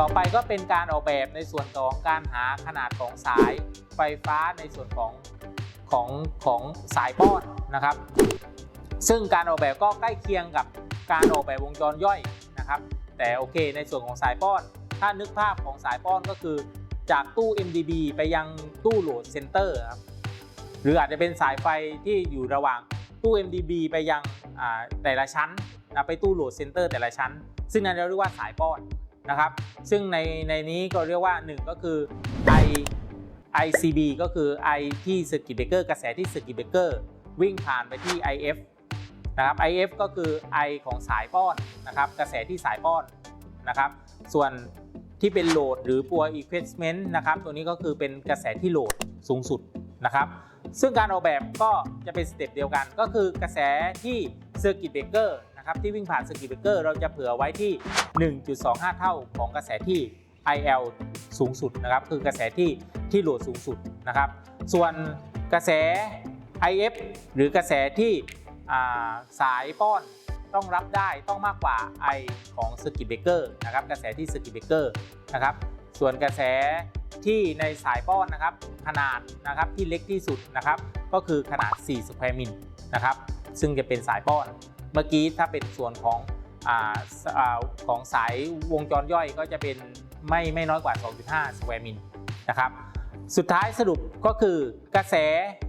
ต่อไปก็เป็นการออกแบบในส่วนของการหาขนาดของสายไฟฟ้าในส่วนของของของสายป้อนนะครับ ซึ่งการออกแบบก็ใกล้เคียงกับการออกแบบวงจรย่อยนะครับ แต่โอเคในส่วนของสายป้อน ถ้านึกภาพของสายป้อนก็คือ จากตู้ MDB ไปยังตู้โหลดเซนเตอร์ครับหรืออาจจะเป็นสายไฟที่อยู่ระหว่างตู้ MDB ไปยังอ่าแต่ละชั้นไปตู้โหลดเซนเตอร์แต่ละชั้น ซึ่งนั้นเราเรียกว่าสายป้อน นะครับ ซึ่งในในนี้ก็เรียกว่า 1 ก็คือ I ICB ก็คือ I ที่ Circuit Breaker กระแสที่ Circuit Breaker วิ่งผ่านไปที่ IF นะครับ IF ก็คือ I ของสายป้อนนะครับกระแสที่สายป้อนนะครับ ส่วนที่เป็นโหลดหรือปัว equipment นะครับตัวนี้ก็คือเป็นกระแสที่โหลดสูงสุดนะครับ ซึ่งการออกแบบก็จะเป็นสเต็ปเดียวกัน ก็คือกระแสที่ Circuit Breaker นะครับที่วิ่งผ่าน Circuit Breaker เราจะเผื่อไว้ที่ 1.25 เท่าของกระแสที่ IL สูงสุดนะครับคือกระแสที่ที่โหลดสูงสุดนะครับ ส่วนกระแส IF หรือกระแสที่สายป้อนต้องรับได้ต้องมากกว่า I ของ Circuit Breaker นะครับกระแสที่ Circuit Breaker นะครับส่วนกระแสที่ในสายป้อนนะครับขนาดนะครับที่เล็กที่สุดนะครับก็คือขนาด 4 สแควร์มิลนะครับซึ่งจะเป็นสายป้อน เมื่อกี้ถ้าเป็นส่วนของอของสายวงจรย่อยก็จะเป็นไม่ไม่น้อยกว่า 2.5 สแควร์มิลนะครับ สุดท้ายสรุปก็คือกระแส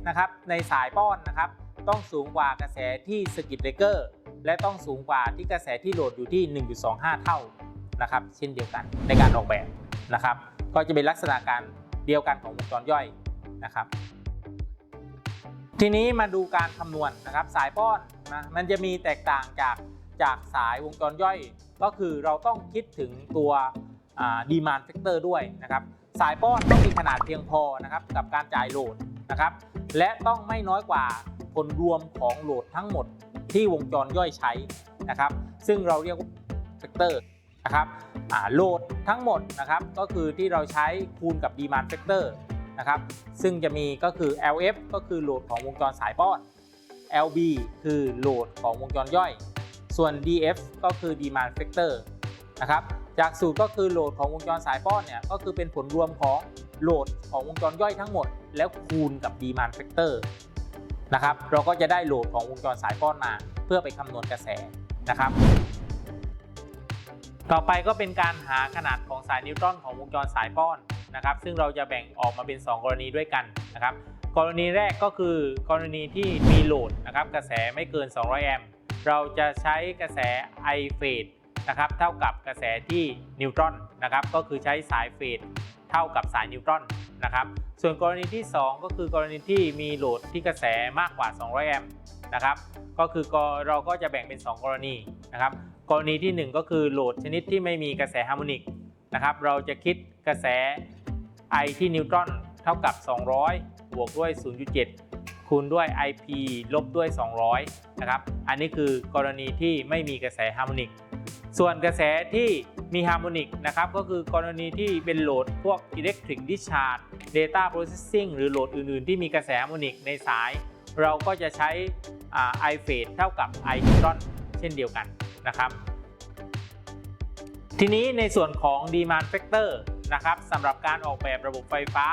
นะครับในสายป้อนนะครับ ต้องสูงกว่ากระแสที่สกิ t เบรกเกอร์และต้องสูงกว่าที่กระแสที่โหลดอยู่ที่ 1.25 เท่านะครับ เช่นเดียวกันในการออกแบบนะครับ ก็จะเป็นลักษณะการเดียวกันของวงจรย่อยนะครับ ทีนี้มาดูการคำนวณนะครับ สายป้อน นะมันจะมีแตกต่างจากจากสายวงจรย่อย ก็คือเราต้องคิดถึงตัวดีมานแฟกเตอร์ด้วยนะครับสายป้อนต้องมีขนาดเพียงพอนะครับกับการจ่ายโหลดนะครับและต้องไม่น้อยกว่าผลรวมของโหลดทั้งหมดที่วงจรย่อยใช้นะครับ ซึ่งเราเรียกว่าแฟกเตอร์นะครับโหลดทั้งหมดนะครับก็คือที่เราใช้คูณกับ demand factor นะครับซึ่งจะมีก็คือ LF ก็คือโหลดของวงจรสายป้อน LB คือโหลดของวงจรย่อย ส่วน DF ก็คือ demand factor นะครับ จากสูตรก็คือโหลดของวงจรสายป้อนเนี่ยก็คือเป็นผลรวมของโหลดของวงจรย่อยทั้งหมด แล้วคูณกับ demand factor นะครับ เราก็จะได้โหลดของวงจรสายป้อนมา เพื่อไปคำนวณกระแสนะครับ ต่อไปก็เป็นการหาขนาดของสายนิวตรอนของวงจรสายป้อนนะครับ ซึ่งเราจะแบ่งออกมาเป็น 2 กรณีด้วยกันนะครับ กรณีแรกก็คือกรณีที่มีโหลดนะครับกระแสไม่เกิน 200 แอมป์เราจะใช้กระแส I เฟสนะครับเท่ากับกระแสที่นิวตรอนนะครับก็คือใช้สายเฟสเท่ากับสายนิวตรอนนะครับส่วนกรณีที่ 2 ก็คือกรณีที่มีโหลดที่กระแสมากกว่า 200 แอมป์นะครับก็คือเราก็จะแบ่งเป็น 2 กรณีนะครับกรณีที่ 1 ก็คือโหลดชนิดที่ไม่มีกระแสฮาร์โมนิกนะครับเราจะคิดกระแส I ที่นิวตรอนเท่ากับ 200 บวกด้วย 0.7 คูณด้วย IP ลบด้วย 200 นะครับ อันนี้คือกรณีที่ไม่มีกระแสฮาร์โมนิก ส่วนกระแสที่มีฮาร์โมนิกนะครับ ก็คือกรณีที่เป็นโหลดพวก Electric Discharge Data Processing หรือโหลดอื่นๆ ที่มีกระแสฮาร์โมนิกในสาย เราก็จะใช้ I phase เท่ากับ I neutron เช่นเดียวกันนะครับ ทีนี้ในส่วนของ demand factor นะครับสำหรับการออกแบบระบบไฟฟ้า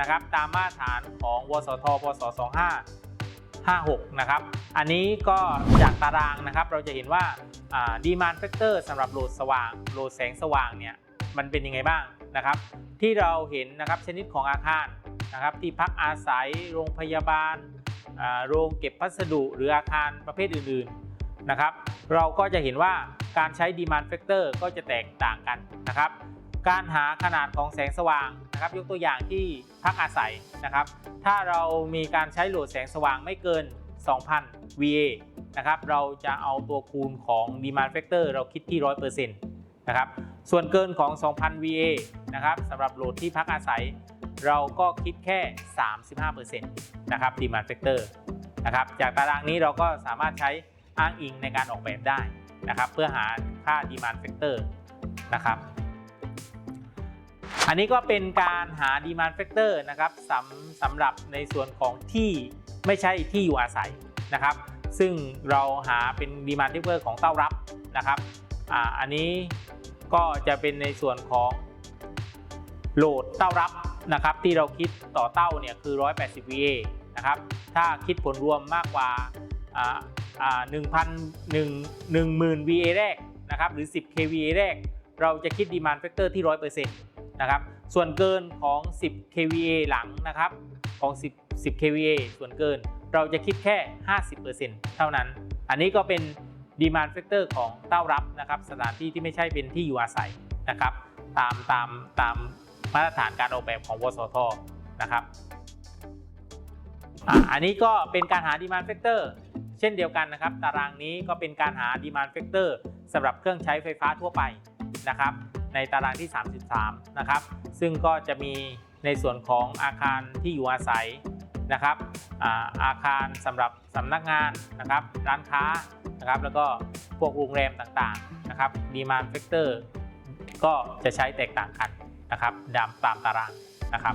นะครับ ตามมาตรฐานของวสทพศ2556 นะครับ อันนี้ก็จากตารางนะครับ เราจะเห็นว่า demand factor สำหรับโหลดสว่างโหลดแสงสว่างเนี่ยมันเป็นยังไงบ้างนะครับ ที่เราเห็นนะครับชนิดของอาคารนะครับ ที่พักอาศัยโรงพยาบาลโรงเก็บพัสดุหรืออาคารประเภทอื่นๆนะครับ เราก็จะเห็นว่าการใช้ demand factor ก็จะแตกต่างกันนะครับ การหาขนาดของแสงสว่างนะครับยกตัวอย่างที่พักอาศัยนะครับ ถ้าเรามีการใช้โหลดแสงสว่างไม่เกิน 2,000 VA นะครับเราจะเอาตัวคูณของ demand factor เราคิดที่ 100%นะครับส่วนเกินของ 2,000 VA นะครับสำหรับโหลดที่พักอาศัย เราก็คิดแค่ 35%นะครับ demand factor นะครับจากตารางนี้เราก็สามารถใช้อ้างอิงในการออกแบบได้นะครับเพื่อหาค่า demand factor นะครับ อันนี้ก็เป็นการหา demand factor นะครับสำสำหรับในส่วนของที่ไม่ใช่ที่อยู่อาศัยนะครับ ซึ่งเราหาเป็น demand factor ของเต้ารับนะครับออันนี้ก็จะเป็นในส่วนของโหลดเต้ารับนะครับ ที่เราคิดต่อเต้าเนี่ยคือ 180 VA นะครับ ถ้าคิดผลรวมมากกว่าอ่าอ่า1,000 1 10,000 VA แรกนะครับหรือ 10 kVA แรก เราจะคิด demand factor ที่ 100% นะครับ ส่วนเกินของ 10 kVA หลังนะครับของ 10 10 kVA ส่วนเกินเราจะคิดแค่ 50%เท่านั้น อันนี้ก็เป็น demand factor ของเต้ารับนะครับ สถานที่ที่ไม่ใช่เป็นที่อยู่อาศัยนะครับ ตามตามตามมาตรฐานการออกแบบของวสทนะครับอันนี้ก็เป็นการหา demand factor เช่นเดียวกันนะครับ ตารางนี้ก็เป็นการหา demand factor สำหรับเครื่องใช้ไฟฟ้าทั่วไปนะครับ ในตารางที่ 33 นะครับ ซึ่งก็จะมีในส่วนของอาคารที่อยู่อาศัยนะครับอาอาคารสำหรับสำนักงานนะครับร้านค้านะครับแล้วก็พวกโรงแรมต่างๆนะครับ demand factor ก็จะใช้แตกต่างกันนะครับตามตารางนะครับ